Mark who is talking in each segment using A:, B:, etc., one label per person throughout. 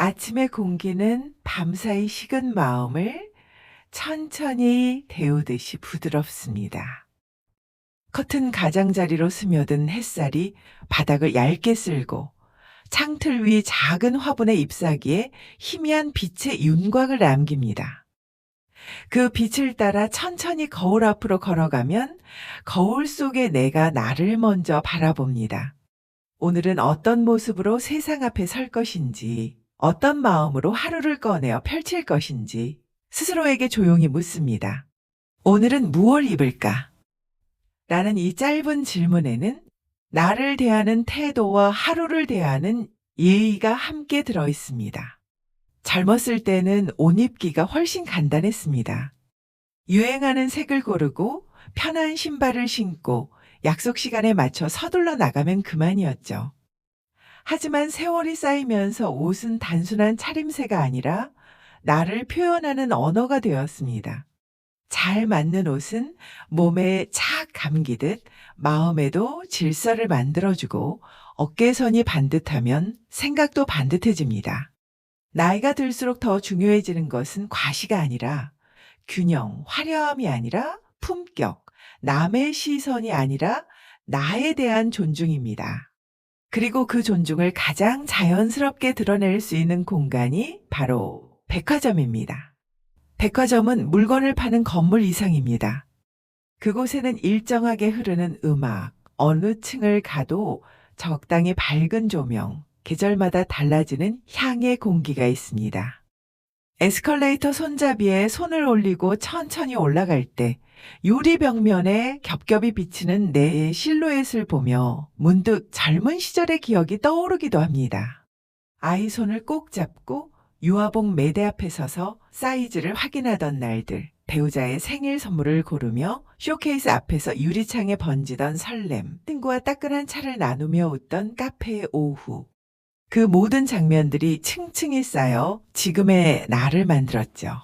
A: 아침의 공기는 밤사이 식은 마음을 천천히 데우듯이 부드럽습니다. 커튼 가장자리로 스며든 햇살이 바닥을 얇게 쓸고 창틀 위 작은 화분의 잎사귀에 희미한 빛의 윤곽을 남깁니다. 그 빛을 따라 천천히 거울 앞으로 걸어가면 거울 속에 내가 나를 먼저 바라봅니다. 오늘은 어떤 모습으로 세상 앞에 설 것인지, 어떤 마음으로 하루를 꺼내어 펼칠 것인지 스스로에게 조용히 묻습니다. 오늘은 무얼 입을까? 라는 이 짧은 질문에는 나를 대하는 태도와 하루를 대하는 예의가 함께 들어 있습니다. 젊었을 때는 옷 입기가 훨씬 간단했습니다. 유행하는 색을 고르고 편한 신발을 신고 약속 시간에 맞춰 서둘러 나가면 그만이었죠. 하지만 세월이 쌓이면서 옷은 단순한 차림새가 아니라 나를 표현하는 언어가 되었습니다. 잘 맞는 옷은 몸에 착 감기듯 마음에도 질서를 만들어주고 어깨선이 반듯하면 생각도 반듯해집니다. 나이가 들수록 더 중요해지는 것은 과시가 아니라 균형, 화려함이 아니라 품격, 남의 시선이 아니라 나에 대한 존중입니다. 그리고 그 존중을 가장 자연스럽게 드러낼 수 있는 공간이 바로 백화점입니다. 백화점은 물건을 파는 건물 이상입니다. 그곳에는 일정하게 흐르는 음악, 어느 층을 가도 적당히 밝은 조명, 계절마다 달라지는 향의 공기가 있습니다. 에스컬레이터 손잡이에 손을 올리고 천천히 올라갈 때 유리 벽면에 겹겹이 비치는 내 실루엣을 보며 문득 젊은 시절의 기억이 떠오르기도 합니다. 아이 손을 꼭 잡고 유아봉 매대 앞에 서서 사이즈를 확인하던 날들, 배우자의 생일 선물을 고르며 쇼케이스 앞에서 유리창에 번지던 설렘, 친구와 따끈한 차를 나누며 웃던 카페의 오후. 그 모든 장면들이 층층이 쌓여 지금의 나를 만들었죠.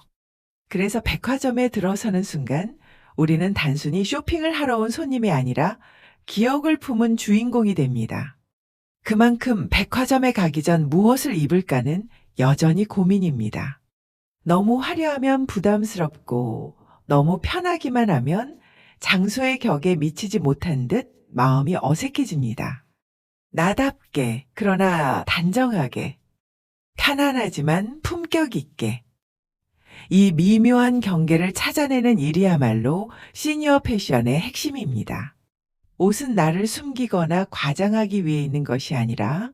A: 그래서 백화점에 들어서는 순간 우리는 단순히 쇼핑을 하러 온 손님이 아니라 기억을 품은 주인공이 됩니다. 그만큼 백화점에 가기 전 무엇을 입을까는 여전히 고민입니다. 너무 화려하면 부담스럽고 너무 편하기만 하면 장소의 격에 미치지 못한 듯 마음이 어색해집니다. 나답게, 그러나 단정하게, 편안하지만 품격 있게. 이 미묘한 경계를 찾아내는 일이야말로 시니어 패션의 핵심입니다. 옷은 나를 숨기거나 과장하기 위해 있는 것이 아니라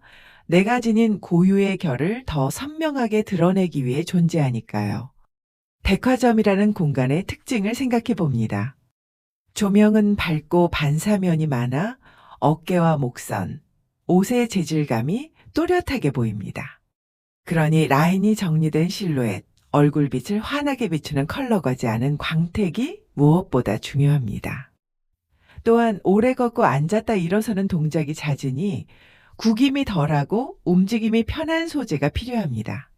A: 내가 지닌 고유의 결을 더 선명하게 드러내기 위해 존재하니까요. 백화점이라는 공간의 특징을 생각해 봅니다. 조명은 밝고 반사면이 많아 어깨와 목선, 옷의 재질감이 또렷하게 보입니다. 그러니 라인이 정리된 실루엣, 얼굴빛을 환하게 비추는 컬러거지 않은 광택이 무엇보다 중요합니다. 또한 오래 걷고 앉았다 일어서는 동작이 잦으니 구김이 덜하고 움직임이 편한 소재가 필요합니다.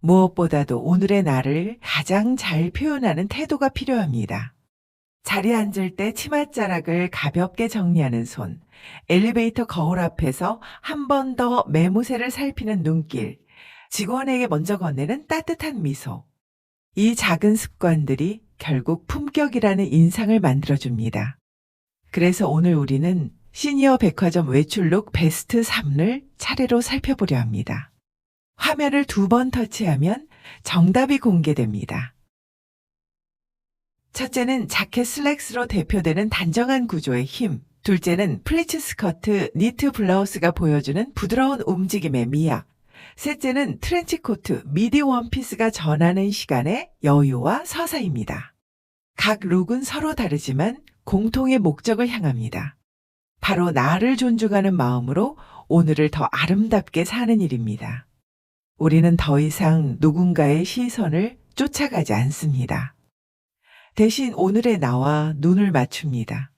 A: 무엇보다도 오늘의 나를 가장 잘 표현하는 태도가 필요합니다. 자리에 앉을 때 치맛자락을 가볍게 정리하는 손, 엘리베이터 거울 앞에서 한 번 더 매무새를 살피는 눈길, 직원에게 먼저 건네는 따뜻한 미소. 이 작은 습관들이 결국 품격이라는 인상을 만들어줍니다. 그래서 오늘 우리는 시니어 백화점 외출룩 베스트 3를 차례로 살펴보려 합니다. 화면을 두 번 터치하면 정답이 공개됩니다. 첫째는 자켓 슬랙스로 대표되는 단정한 구조의 힘. 둘째는 플리츠 스커트, 니트 블라우스가 보여주는 부드러운 움직임의 미학. 셋째는 트렌치 코트, 미디 원피스가 전하는 시간의 여유와 서사입니다. 각 룩은 서로 다르지만 공통의 목적을 향합니다. 바로 나를 존중하는 마음으로 오늘을 더 아름답게 사는 일입니다. 우리는 더 이상 누군가의 시선을 쫓아가지 않습니다. 대신 오늘의 나와 눈을 맞춥니다.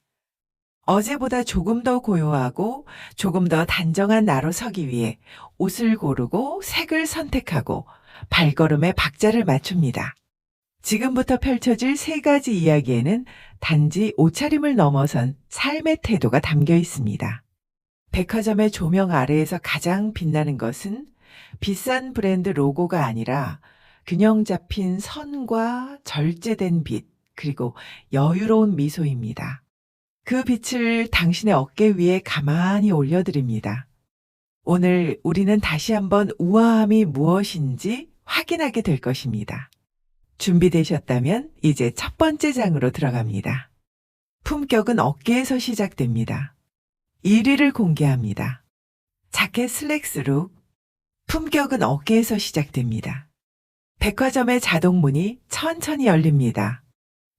A: 어제보다 조금 더 고요하고 조금 더 단정한 나로 서기 위해 옷을 고르고 색을 선택하고 발걸음에 박자를 맞춥니다. 지금부터 펼쳐질 세 가지 이야기에는 단지 옷차림을 넘어선 삶의 태도가 담겨 있습니다. 백화점의 조명 아래에서 가장 빛나는 것은 비싼 브랜드 로고가 아니라 균형 잡힌 선과 절제된 빛, 그리고 여유로운 미소입니다. 그 빛을 당신의 어깨 위에 가만히 올려드립니다. 오늘 우리는 다시 한번 우아함이 무엇인지 확인하게 될 것입니다. 준비되셨다면 이제 첫 번째 장으로 들어갑니다. 품격은 어깨에서 시작됩니다. 1위를 공개합니다. 자켓 슬랙스룩. 품격은 어깨에서 시작됩니다. 백화점의 자동문이 천천히 열립니다.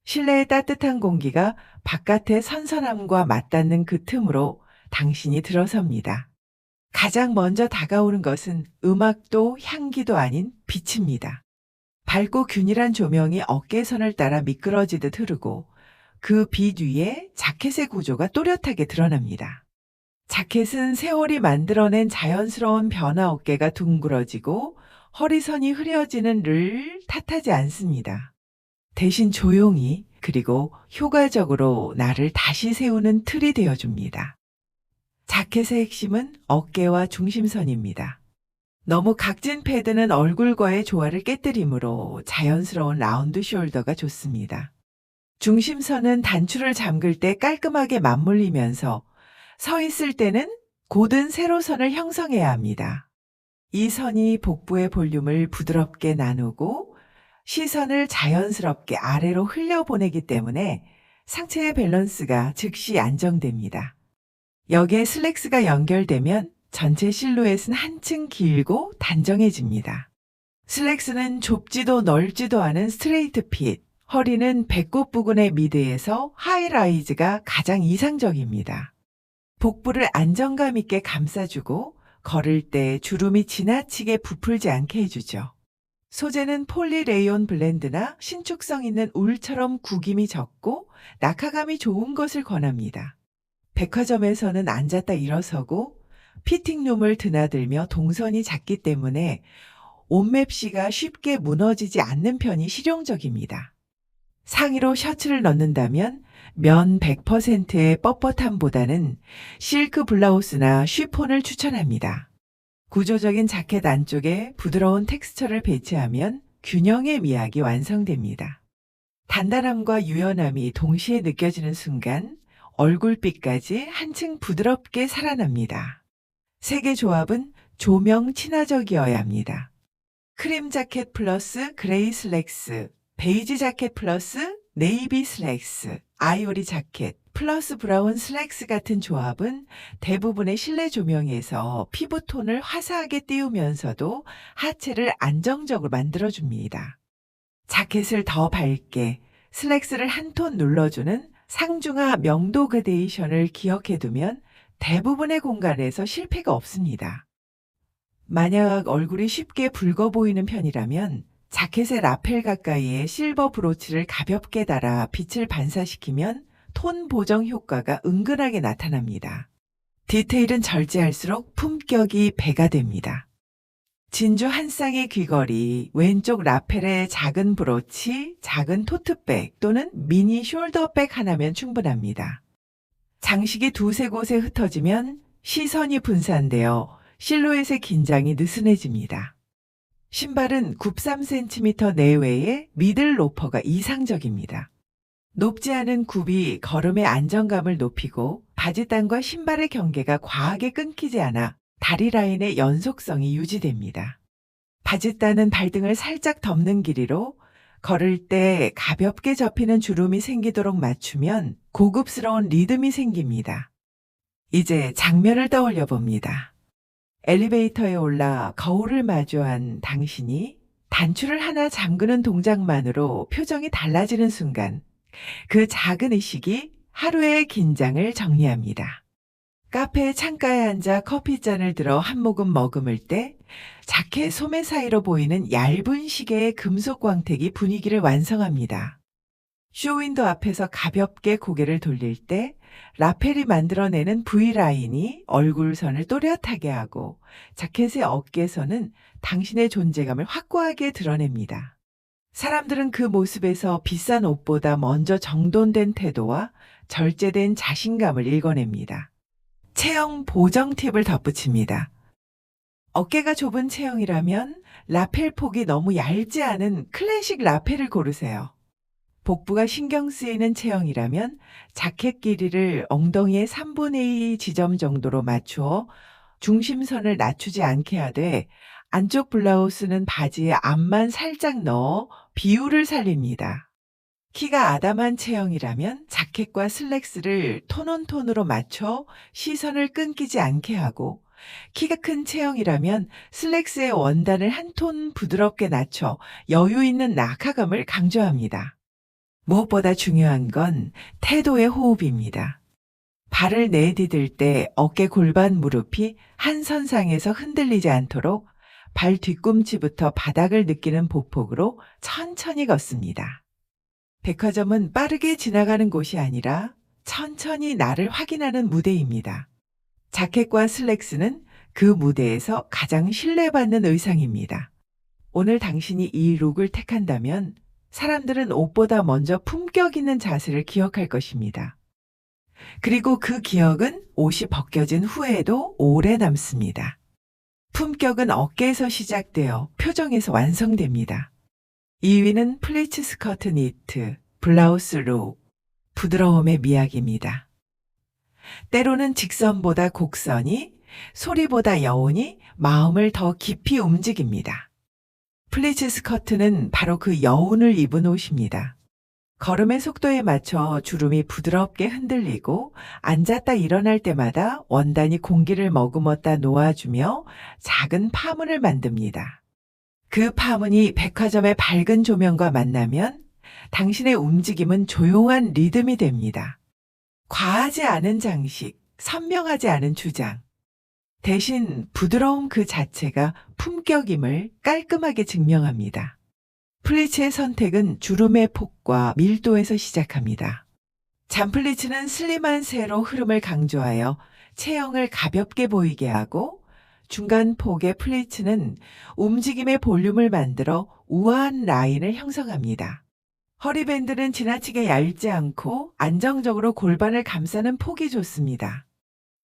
A: 실내의 따뜻한 공기가 바깥의 선선함과 맞닿는 그 틈으로 당신이 들어섭니다. 가장 먼저 다가오는 것은 음악도 향기도 아닌 빛입니다. 밝고 균일한 조명이 어깨선을 따라 미끄러지듯 흐르고 그 빛 위에 자켓의 구조가 또렷하게 드러납니다. 자켓은 세월이 만들어낸 자연스러운 변화 어깨가 둥그러지고 허리선이 흐려지는 를 탓하지 않습니다. 대신 조용히 그리고 효과적으로 나를 다시 세우는 틀이 되어줍니다. 자켓의 핵심은 어깨와 중심선입니다. 너무 각진 패드는 얼굴과의 조화를 깨뜨리므로 자연스러운 라운드 숄더가 좋습니다. 중심선은 단추를 잠글 때 깔끔하게 맞물리면서 서 있을 때는 곧은 세로선을 형성해야 합니다. 이 선이 복부의 볼륨을 부드럽게 나누고 시선을 자연스럽게 아래로 흘려보내기 때문에 상체의 밸런스가 즉시 안정됩니다. 여기에 슬랙스가 연결되면 전체 실루엣은 한층 길고 단정해집니다. 슬랙스는 좁지도 넓지도 않은 스트레이트 핏, 허리는 배꼽 부근의 미드에서 하이라이즈가 가장 이상적입니다. 복부를 안정감 있게 감싸주고 걸을 때 주름이 지나치게 부풀지 않게 해주죠. 소재는 폴리레이온 블렌드나 신축성 있는 울처럼 구김이 적고 낙하감이 좋은 것을 권합니다. 백화점에서는 앉았다 일어서고 피팅룸을 드나들며 동선이 작기 때문에 옷맵시가 쉽게 무너지지 않는 편이 실용적입니다. 상의로 셔츠를 넣는다면 면 100%의 뻣뻣함보다는 실크 블라우스나 쉬폰을 추천합니다. 구조적인 자켓 안쪽에 부드러운 텍스처를 배치하면 균형의 미학이 완성됩니다. 단단함과 유연함이 동시에 느껴지는 순간 얼굴빛까지 한층 부드럽게 살아납니다. 색의 조합은 조명 친화적이어야 합니다. 크림 자켓 플러스 그레이 슬랙스, 베이지 자켓 플러스 네이비 슬랙스, 아이오리 자켓 플러스 브라운 슬랙스 같은 조합은 대부분의 실내 조명에서 피부톤을 화사하게 띄우면서도 하체를 안정적으로 만들어줍니다. 자켓을 더 밝게 슬랙스를 한 톤 눌러주는 상중하 명도 그데이션을 기억해두면 대부분의 공간에서 실패가 없습니다. 만약 얼굴이 쉽게 붉어 보이는 편이라면 자켓의 라펠 가까이에 실버 브로치를 가볍게 달아 빛을 반사시키면 톤 보정 효과가 은근하게 나타납니다. 디테일은 절제할수록 품격이 배가 됩니다. 진주 한 쌍의 귀걸이, 왼쪽 라펠의 작은 브로치, 작은 토트백 또는 미니 숄더백 하나면 충분합니다. 장식이 두세 곳에 흩어지면 시선이 분산되어 실루엣의 긴장이 느슨해집니다. 신발은 93cm 내외의 미들 로퍼가 이상적입니다. 높지 않은 굽이 걸음의 안정감을 높이고 바지단과 신발의 경계가 과하게 끊기지 않아 다리 라인의 연속성이 유지됩니다. 바지단은 발등을 살짝 덮는 길이로 걸을 때 가볍게 접히는 주름이 생기도록 맞추면 고급스러운 리듬이 생깁니다. 이제 장면을 떠올려 봅니다. 엘리베이터에 올라 거울을 마주한 당신이 단추를 하나 잠그는 동작만으로 표정이 달라지는 순간 그 작은 의식이 하루의 긴장을 정리합니다. 카페 창가에 앉아 커피잔을 들어 한 모금 머금을 때 자켓 소매 사이로 보이는 얇은 시계의 금속 광택이 분위기를 완성합니다. 쇼윈도 앞에서 가볍게 고개를 돌릴 때 라펠이 만들어내는 V라인이 얼굴선을 또렷하게 하고 자켓의 어깨선은 당신의 존재감을 확고하게 드러냅니다. 사람들은 그 모습에서 비싼 옷보다 먼저 정돈된 태도와 절제된 자신감을 읽어냅니다. 체형 보정 팁을 덧붙입니다. 어깨가 좁은 체형이라면 라펠 폭이 너무 얇지 않은 클래식 라펠을 고르세요. 복부가 신경 쓰이는 체형이라면 자켓 길이를 엉덩이의 3분의 2 지점 정도로 맞추어 중심선을 낮추지 않게 하되 안쪽 블라우스는 바지에 앞만 살짝 넣어 비율을 살립니다. 키가 아담한 체형이라면 자켓과 슬랙스를 톤온톤으로 맞춰 시선을 끊기지 않게 하고 키가 큰 체형이라면 슬랙스의 원단을 한 톤 부드럽게 낮춰 여유 있는 낙하감을 강조합니다. 무엇보다 중요한 건 태도의 호흡입니다. 발을 내디딜 때 어깨 골반 무릎이 한 선상에서 흔들리지 않도록 발 뒤꿈치부터 바닥을 느끼는 보폭으로 천천히 걷습니다. 백화점은 빠르게 지나가는 곳이 아니라 천천히 나를 확인하는 무대입니다. 자켓과 슬랙스는 그 무대에서 가장 신뢰받는 의상입니다. 오늘 당신이 이 룩을 택한다면 사람들은 옷보다 먼저 품격 있는 자세를 기억할 것입니다. 그리고 그 기억은 옷이 벗겨진 후에도 오래 남습니다. 품격은 어깨에서 시작되어 표정에서 완성됩니다. 2위는 플리츠 스커트 니트, 블라우스 룩, 부드러움의 미학입니다. 때로는 직선보다 곡선이, 소리보다 여운이 마음을 더 깊이 움직입니다. 플리츠 스커트는 바로 그 여운을 입은 옷입니다. 걸음의 속도에 맞춰 주름이 부드럽게 흔들리고 앉았다 일어날 때마다 원단이 공기를 머금었다 놓아주며 작은 파문을 만듭니다. 그 파문이 백화점의 밝은 조명과 만나면 당신의 움직임은 조용한 리듬이 됩니다. 과하지 않은 장식, 선명하지 않은 주장. 대신 부드러움 그 자체가 품격임을 깔끔하게 증명합니다. 플리츠의 선택은 주름의 폭과 밀도에서 시작합니다. 잠플리츠는 슬림한 세로 흐름을 강조하여 체형을 가볍게 보이게 하고 중간 폭의 플리츠는 움직임의 볼륨을 만들어 우아한 라인을 형성합니다. 허리밴드는 지나치게 얇지 않고 안정적으로 골반을 감싸는 폭이 좋습니다.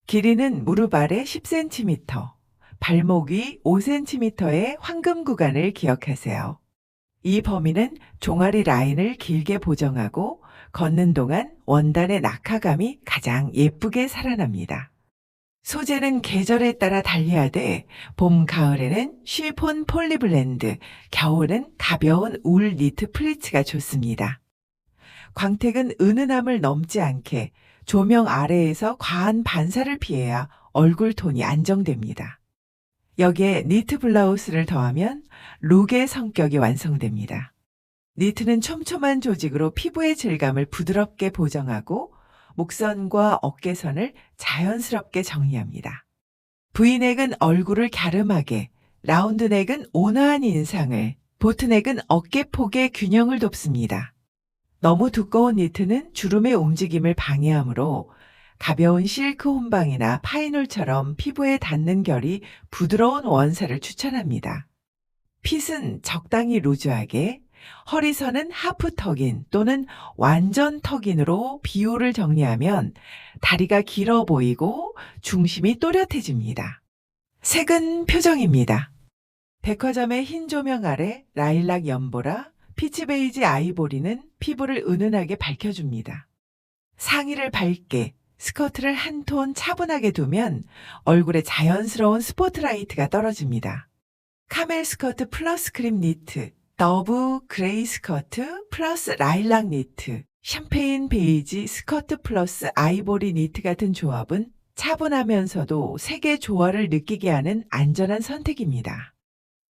A: 길이는 무릎 아래 10cm, 발목 위 5cm의 황금 구간을 기억하세요. 이 범위는 종아리 라인을 길게 보정하고 걷는 동안 원단의 낙하감이 가장 예쁘게 살아납니다. 소재는 계절에 따라 달리하되 봄, 가을에는 쉬폰 폴리블렌드, 겨울은 가벼운 울 니트 플리츠가 좋습니다. 광택은 은은함을 넘지 않게 조명 아래에서 과한 반사를 피해야 얼굴 톤이 안정됩니다. 여기에 니트 블라우스를 더하면 룩의 성격이 완성됩니다. 니트는 촘촘한 조직으로 피부의 질감을 부드럽게 보정하고 목선과 어깨선을 자연스럽게 정리합니다. V넥은 얼굴을 갸름하게, 라운드넥은 온화한 인상을, 보트넥은 어깨폭의 균형을 돕습니다. 너무 두꺼운 니트는 주름의 움직임을 방해하므로 가벼운 실크 혼방이나 파이놀처럼 피부에 닿는 결이 부드러운 원사를 추천합니다. 핏은 적당히 루즈하게, 허리선은 하프 턱인 또는 완전 턱인으로 비율을 정리하면 다리가 길어 보이고 중심이 또렷해집니다. 색은 표정입니다. 백화점의 흰 조명 아래 라일락 연보라, 피치 베이지 아이보리는 피부를 은은하게 밝혀줍니다. 상의를 밝게, 스커트를 한 톤 차분하게 두면 얼굴에 자연스러운 스포트라이트가 떨어집니다. 카멜 스커트 플러스 크림 니트, 더브 그레이 스커트 플러스 라일락 니트, 샴페인 베이지 스커트 플러스 아이보리 니트 같은 조합은 차분하면서도 색의 조화를 느끼게 하는 안전한 선택입니다.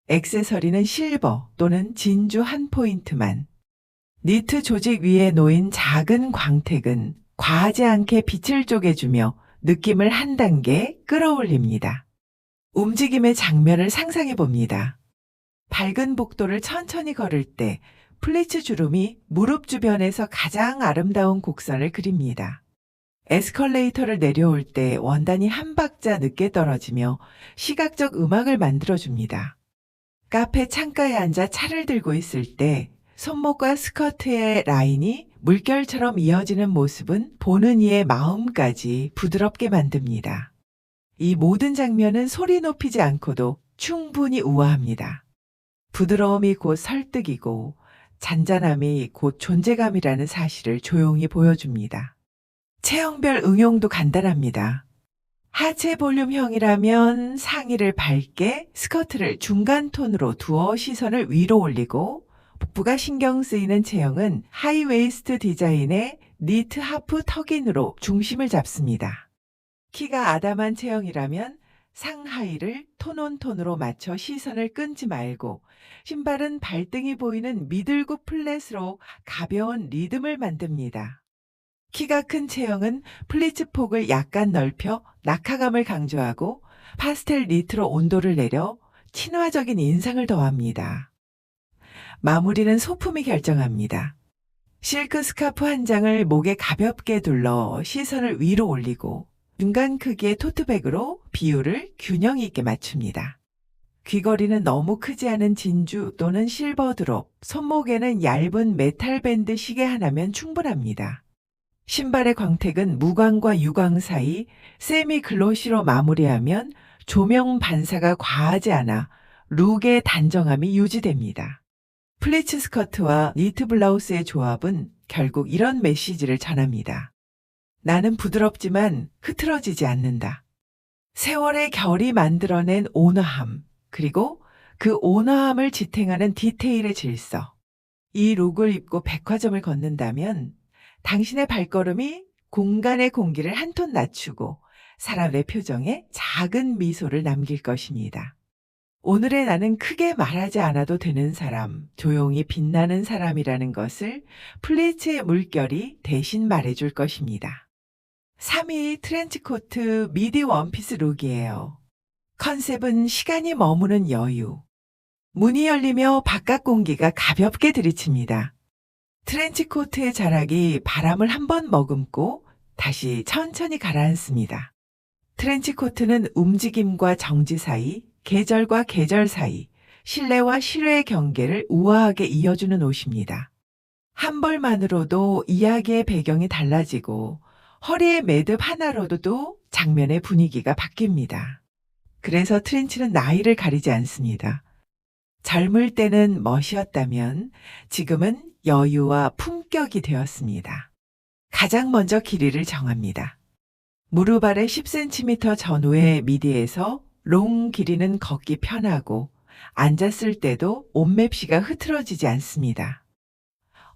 A: 액세서리는 실버 또는 진주 한 포인트만. 니트 조직 위에 놓인 작은 광택은 과하지 않게 빛을 쪼개주며 느낌을 한 단계 끌어올립니다. 움직임의 장면을 상상해 봅니다. 밝은 복도를 천천히 걸을 때 플리츠 주름이 무릎 주변에서 가장 아름다운 곡선을 그립니다. 에스컬레이터를 내려올 때 원단이 한 박자 늦게 떨어지며 시각적 음악을 만들어줍니다. 카페 창가에 앉아 차를 들고 있을 때 손목과 스커트의 라인이 물결처럼 이어지는 모습은 보는 이의 마음까지 부드럽게 만듭니다. 이 모든 장면은 소리 높이지 않고도 충분히 우아합니다. 부드러움이 곧 설득이고 잔잔함이 곧 존재감이라는 사실을 조용히 보여줍니다. 체형별 응용도 간단합니다. 하체 볼륨형이라면 상의를 밝게 스커트를 중간 톤으로 두어 시선을 위로 올리고 복부가 신경 쓰이는 체형은 하이웨이스트 디자인의 니트 하프 턱인으로 중심을 잡습니다. 키가 아담한 체형이라면 상하의를 톤온톤으로 맞춰 시선을 끊지 말고 신발은 발등이 보이는 미들고 플랫으로 가벼운 리듬을 만듭니다. 키가 큰 체형은 플리츠 폭을 약간 넓혀 낙하감을 강조하고 파스텔 니트로 온도를 내려 친화적인 인상을 더합니다. 마무리는 소품이 결정합니다. 실크 스카프 한 장을 목에 가볍게 둘러 시선을 위로 올리고 중간 크기의 토트백으로 비율을 균형 있게 맞춥니다. 귀걸이는 너무 크지 않은 진주 또는 실버 드롭, 손목에는 얇은 메탈 밴드 시계 하나면 충분합니다. 신발의 광택은 무광과 유광 사이 세미 글로시로 마무리하면 조명 반사가 과하지 않아 룩의 단정함이 유지됩니다. 플리츠 스커트와 니트 블라우스의 조합은 결국 이런 메시지를 전합니다. 나는 부드럽지만 흐트러지지 않는다. 세월의 결이 만들어낸 온화함, 그리고 그 온화함을 지탱하는 디테일의 질서. 이 룩을 입고 백화점을 걷는다면 당신의 발걸음이 공간의 공기를 한 톤 낮추고 사람의 표정에 작은 미소를 남길 것입니다. 오늘의 나는 크게 말하지 않아도 되는 사람, 조용히 빛나는 사람이라는 것을 플리츠의 물결이 대신 말해줄 것입니다. 3위 트렌치코트 미디 원피스 룩이에요. 컨셉은 시간이 머무는 여유. 문이 열리며 바깥 공기가 가볍게 들이칩니다. 트렌치코트의 자락이 바람을 한 번 머금고 다시 천천히 가라앉습니다. 트렌치코트는 움직임과 정지 사이, 계절과 계절 사이, 실내와 실외의 경계를 우아하게 이어주는 옷입니다. 한 벌만으로도 이야기의 배경이 달라지고 허리의 매듭 하나로도 장면의 분위기가 바뀝니다. 그래서 트렌치는 나이를 가리지 않습니다. 젊을 때는 멋이었다면 지금은 여유와 품격이 되었습니다. 가장 먼저 길이를 정합니다. 무릎 아래 10cm 전후의 미디에서 롱 길이는 걷기 편하고 앉았을 때도 옷맵시가 흐트러지지 않습니다.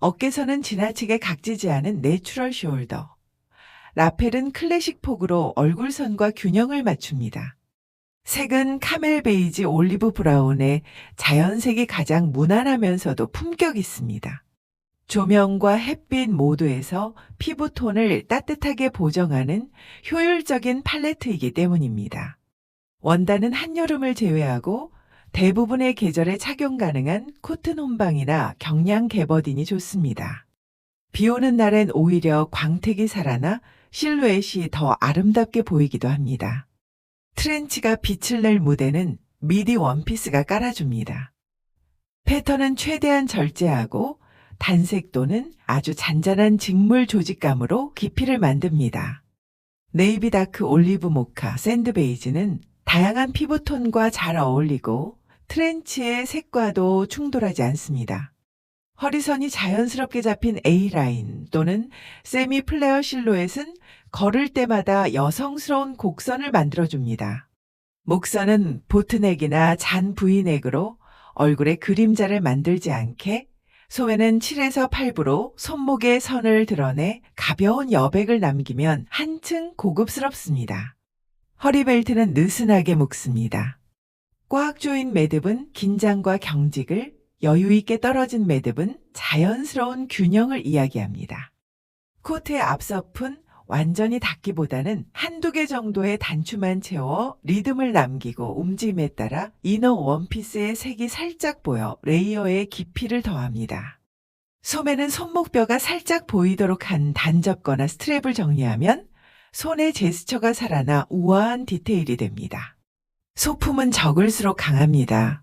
A: 어깨선은 지나치게 각지지 않은 내추럴 숄더. 라펠은 클래식 폭으로 얼굴선과 균형을 맞춥니다. 색은 카멜 베이지 올리브 브라운의 자연색이 가장 무난하면서도 품격 있습니다. 조명과 햇빛 모두에서 피부톤을 따뜻하게 보정하는 효율적인 팔레트이기 때문입니다. 원단은 한여름을 제외하고 대부분의 계절에 착용 가능한 코튼 혼방이나 경량 개버딘이 좋습니다. 비 오는 날엔 오히려 광택이 살아나 실루엣이 더 아름답게 보이기도 합니다. 트렌치가 빛을 낼 무대는 미디 원피스가 깔아줍니다. 패턴은 최대한 절제하고 단색도는 아주 잔잔한 직물 조직감으로 깊이를 만듭니다. 네이비 다크 올리브 모카 샌드 베이지는 다양한 피부톤과 잘 어울리고 트렌치의 색과도 충돌하지 않습니다. 허리선이 자연스럽게 잡힌 A라인 또는 세미 플레어 실루엣은 걸을 때마다 여성스러운 곡선을 만들어줍니다. 목선은 보트넥이나 잔 V넥으로 얼굴에 그림자를 만들지 않게 소매는 7에서 8부로 손목에 선을 드러내 가벼운 여백을 남기면 한층 고급스럽습니다. 허리벨트는 느슨하게 묶습니다. 꽉 조인 매듭은 긴장과 경직을, 여유 있게 떨어진 매듭은 자연스러운 균형을 이야기합니다. 코트의 앞서픈 완전히 닿기보다는 한두 개 정도의 단추만 채워 리듬을 남기고 움직임에 따라 이너 원피스의 색이 살짝 보여 레이어의 깊이를 더합니다. 소매는 손목뼈가 살짝 보이도록 한 단접거나 스트랩을 정리하면 손의 제스처가 살아나 우아한 디테일이 됩니다. 소품은 적을수록 강합니다.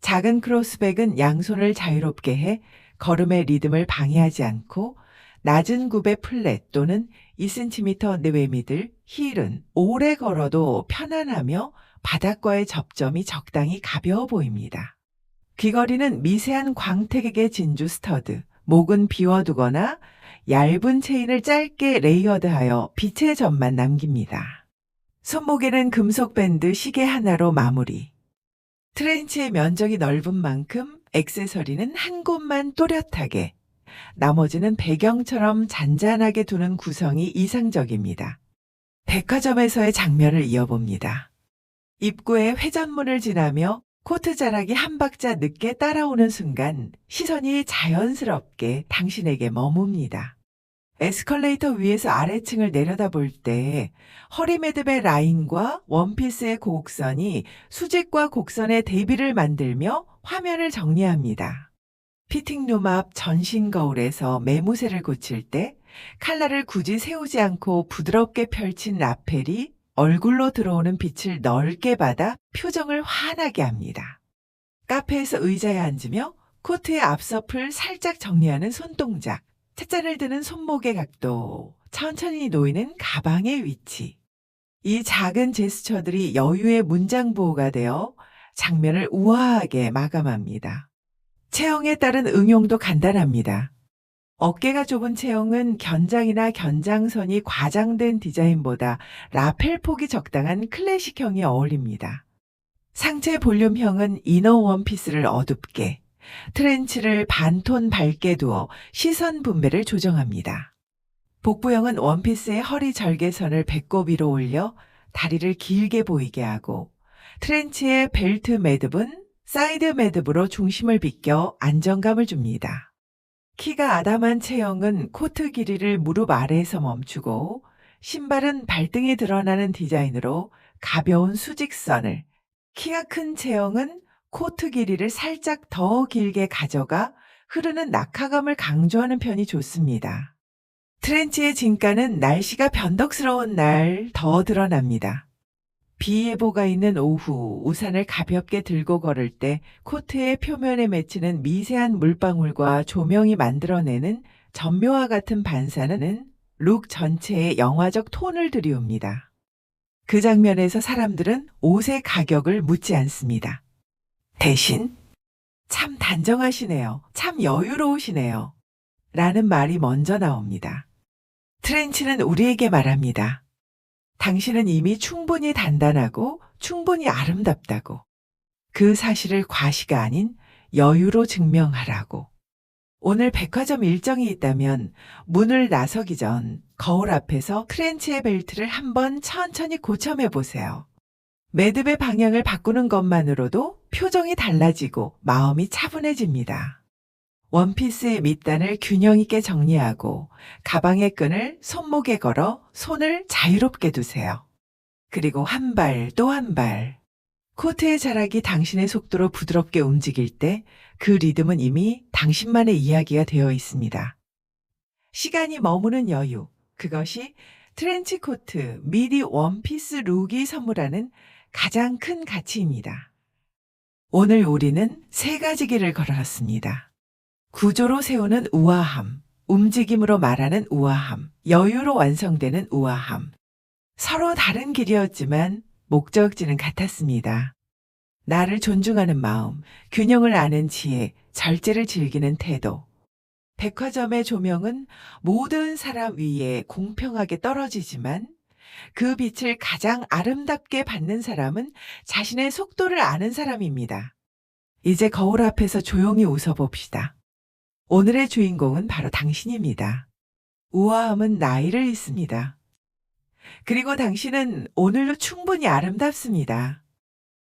A: 작은 크로스백은 양손을 자유롭게 해 걸음의 리듬을 방해하지 않고 낮은 굽의 플랫 또는 2cm 내외 미들 힐은 오래 걸어도 편안하며 바닥과의 접점이 적당히 가벼워 보입니다. 귀걸이는 미세한 광택의 진주 스터드, 목은 비워두거나 얇은 체인을 짧게 레이어드하여 빛의 점만 남깁니다. 손목에는 금속 밴드 시계 하나로 마무리. 트렌치의 면적이 넓은 만큼 액세서리는 한 곳만 또렷하게, 나머지는 배경처럼 잔잔하게 두는 구성이 이상적입니다. 백화점에서의 장면을 이어봅니다. 입구에 회전문을 지나며 코트 자락이 한 박자 늦게 따라오는 순간 시선이 자연스럽게 당신에게 머뭅니다. 에스컬레이터 위에서 아래층을 내려다볼 때 허리 매듭의 라인과 원피스의 곡선이 수직과 곡선의 대비를 만들며 화면을 정리합니다. 피팅룸 앞 전신 거울에서 매무새를 고칠 때 칼라를 굳이 세우지 않고 부드럽게 펼친 라펠이 얼굴로 들어오는 빛을 넓게 받아 표정을 환하게 합니다. 카페에서 의자에 앉으며 코트의 앞서풀 살짝 정리하는 손동작, 찻잔을 드는 손목의 각도, 천천히 놓이는 가방의 위치. 이 작은 제스처들이 여유의 문장 보호가 되어 장면을 우아하게 마감합니다. 체형에 따른 응용도 간단합니다. 어깨가 좁은 체형은 견장이나 견장선이 과장된 디자인보다 라펠 폭이 적당한 클래식형이 어울립니다. 상체 볼륨형은 이너 원피스를 어둡게, 트렌치를 반톤 밝게 두어 시선 분배를 조정합니다. 복부형은 원피스의 허리 절개선을 배꼽 위로 올려 다리를 길게 보이게 하고, 트렌치의 벨트 매듭은 사이드 매듭으로 중심을 비껴 안정감을 줍니다. 키가 아담한 체형은 코트 길이를 무릎 아래에서 멈추고 신발은 발등이 드러나는 디자인으로 가벼운 수직선을 키가 큰 체형은 코트 길이를 살짝 더 길게 가져가 흐르는 낙하감을 강조하는 편이 좋습니다. 트렌치의 진가는 날씨가 변덕스러운 날 더 드러납니다. 비 예보가 있는 오후 우산을 가볍게 들고 걸을 때 코트의 표면에 맺히는 미세한 물방울과 조명이 만들어내는 전묘와 같은 반사는 룩 전체에 영화적 톤을 들이웁니다. 그 장면에서 사람들은 옷의 가격을 묻지 않습니다. 대신 참 단정하시네요. 참 여유로우시네요. 라는 말이 먼저 나옵니다. 트렌치는 우리에게 말합니다. 당신은 이미 충분히 단단하고 충분히 아름답다고. 그 사실을 과시가 아닌 여유로 증명하라고. 오늘 백화점 일정이 있다면 문을 나서기 전 거울 앞에서 트렌치의 벨트를 한번 천천히 고쳐매 보세요. 매듭의 방향을 바꾸는 것만으로도 표정이 달라지고 마음이 차분해집니다. 원피스의 밑단을 균형 있게 정리하고 가방의 끈을 손목에 걸어 손을 자유롭게 두세요. 그리고 한 발 또 한 발. 코트의 자락이 당신의 속도로 부드럽게 움직일 때 그 리듬은 이미 당신만의 이야기가 되어 있습니다. 시간이 머무는 여유. 그것이 트렌치 코트, 미디 원피스 룩이 선물하는 가장 큰 가치입니다. 오늘 우리는 세 가지 길을 걸어왔습니다. 구조로 세우는 우아함, 움직임으로 말하는 우아함, 여유로 완성되는 우아함. 서로 다른 길이었지만 목적지는 같았습니다. 나를 존중하는 마음, 균형을 아는 지혜, 절제를 즐기는 태도. 백화점의 조명은 모든 사람 위에 공평하게 떨어지지만 그 빛을 가장 아름답게 받는 사람은 자신의 속도를 아는 사람입니다. 이제 거울 앞에서 조용히 웃어봅시다. 오늘의 주인공은 바로 당신입니다. 우아함은 나이를 잊습니다. 그리고 당신은 오늘도 충분히 아름답습니다.